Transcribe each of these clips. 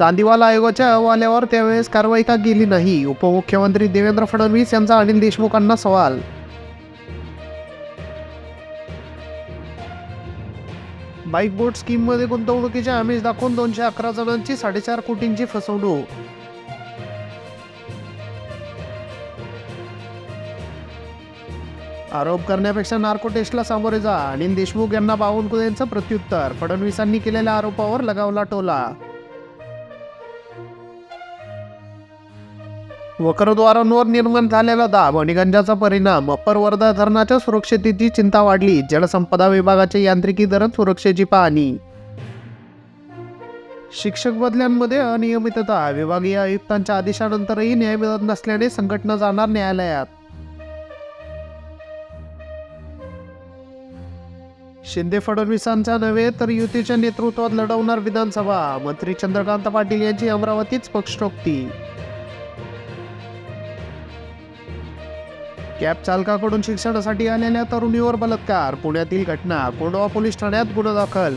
चांदीवाला आयोगाच्या अहवाल्यावर त्यावेळेस कारवाई का केली नाही? उपमुख्यमंत्री देवेंद्र फडणवीस यांचा अनिल देशमुखांना सवाल. बाईक बोट स्कीममध्ये गुंतवणुकीचे आमिष दाखवून दोनशे अकरा जणांची साडेचार कोटींची फसवणूक. आरोप करण्यापेक्षा नार्को टेस्टला सामोरे जा. अनिल देशमुख यांना बावनकुळेंचं प्रत्युत्तर. फडणवीसांनी केलेल्या आरोपावर लगावला टोला. वक्रद्वारांवर निर्माण झालेला दाब आणि गंजाचा परिणाम अप्पर वर्धा धरणाच्या सुरक्षितेची चिंता वाढली. जलसंपदा विभागाचे यांत्रिकी धरण सुरक्षेची पाहणी. शिक्षक बदल्यांमध्ये अनियमितता विभागीय आयुक्तांच्या आदेशानंतरही न्याय मिळत नसल्याने संघटना जाणार न्यायालयात. शिंदे फडणवीसांचा नव्हे तर युतीच्या नेतृत्वात लढवणार विधानसभा मंत्री चंद्रकांत पाटील यांची अमरावतीच पक्षोक्ती कॅब चालकाकडून शिक्षणासाठी आलेल्या तरुणीवर बलात्कार. पुण्यातील घटना कोंडवा पोलीस ठाण्यात गुन्हा दाखल.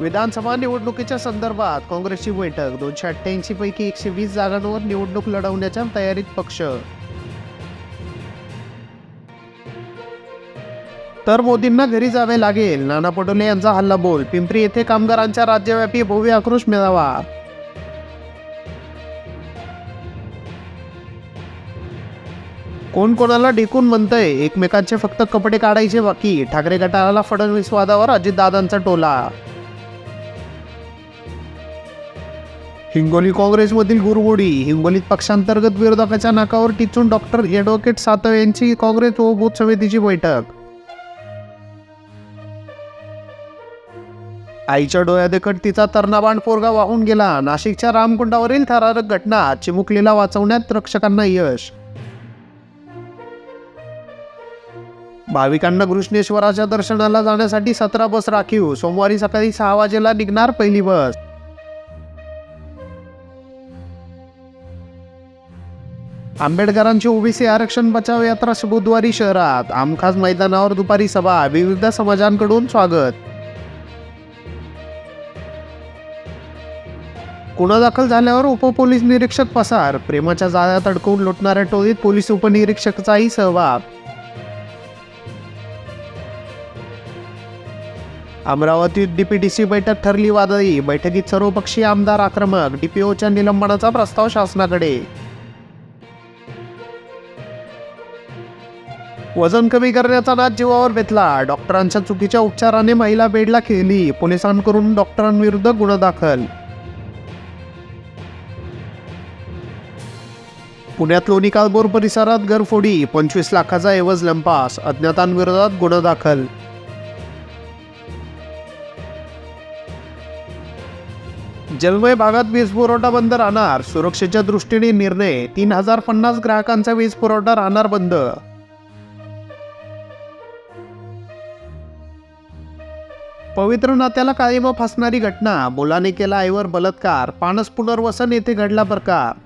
विधानसभा निवडणुकीच्या संदर्भात काँग्रेसची बैठक. दोनशे अठ्ठ्याऐंशी पैकी एकशे वीस जागांवर निवडणूक लढवण्याच्या तयारीत पक्ष. तर मोदींना घरी जावे लागेल. नाना पटोले यांचा हल्ला बोल. पिंपरी येथे कामगारांच्या राज्यव्यापी भव्य आक्रोश मेळावा. कोण कोणाला डेकून म्हणतंय? एकमेकांचे फक्त कपडे काढायचे बाकी. ठाकरे गटाला फडणवीस वादावर अजितदादांचा टोला. हिंगोली काँग्रेसमधील गुरगुडी. हिंगोलीत पक्षांतर्गत विरोधकाच्या नाकावर टिचून डॉक्टर ॲडव्होकेट सातव यांची काँग्रेस व बूथ समितीची बैठक. आईच्या डोळ्यादेखट तिचा तरणाबाण पोरगा वाहून गेला. नाशिकच्या रामकुंडावरील थरारक घटना चिमुकलीला वाचवण्यात रक्षकांना यश. भाविकांना घृष्णेश्वराच्या दर्शनाला जाण्यासाठी सतरा बस राखीव. सोमवारी सकाळी सहा वाजेला निघणार पहिली बस. आंबेडकरांची ओबीसी आरक्षण बचाव यात्रा बुधवारी शहरात. आमखास मैदानावर दुपारी सभा. विविध समाजांकडून स्वागत. गुन्हा दाखल झाल्यावर उपपोलीस निरीक्षक पसार. प्रेमाच्या जाळ्यात अडकवून लुटणाऱ्या टोळीत पोलीस उपनिरीक्षकाचाही सहभाग. अमरावतीत डीपीडीसी बैठक ठरली वादळी. बैठकीत सर्वपक्षीय आमदार आक्रमक. डीपीओच्या निलंबनाचा प्रस्ताव शासनाकडे. वजन कमी करण्याचा नाद जीवावर बेतला. डॉक्टरांच्या चुकीच्या उपचाराने महिला बेडला खेळली. पोलिसांकडून डॉक्टरांविरुद्ध गुन्हा दाखल. पुण्यात लोणी कालबोर परिसरात घरफोडी. पंचवीस लाखाचा एवज लंपास. अज्ञातांविरोधात गुन्हा दाखल. जलमय भागात वीज पुरवठा बंद राहणार. सुरक्षेच्या दृष्टीने निर्णय तीन हजार पन्नास ग्राहकांचा वीज पुरवठा राहणार बंद. पवित्र नात्याला कायम फासणारी घटना मुलाने केला आईवर बलात्कार पानस पुनर्वसन येथे घडला प्रकार.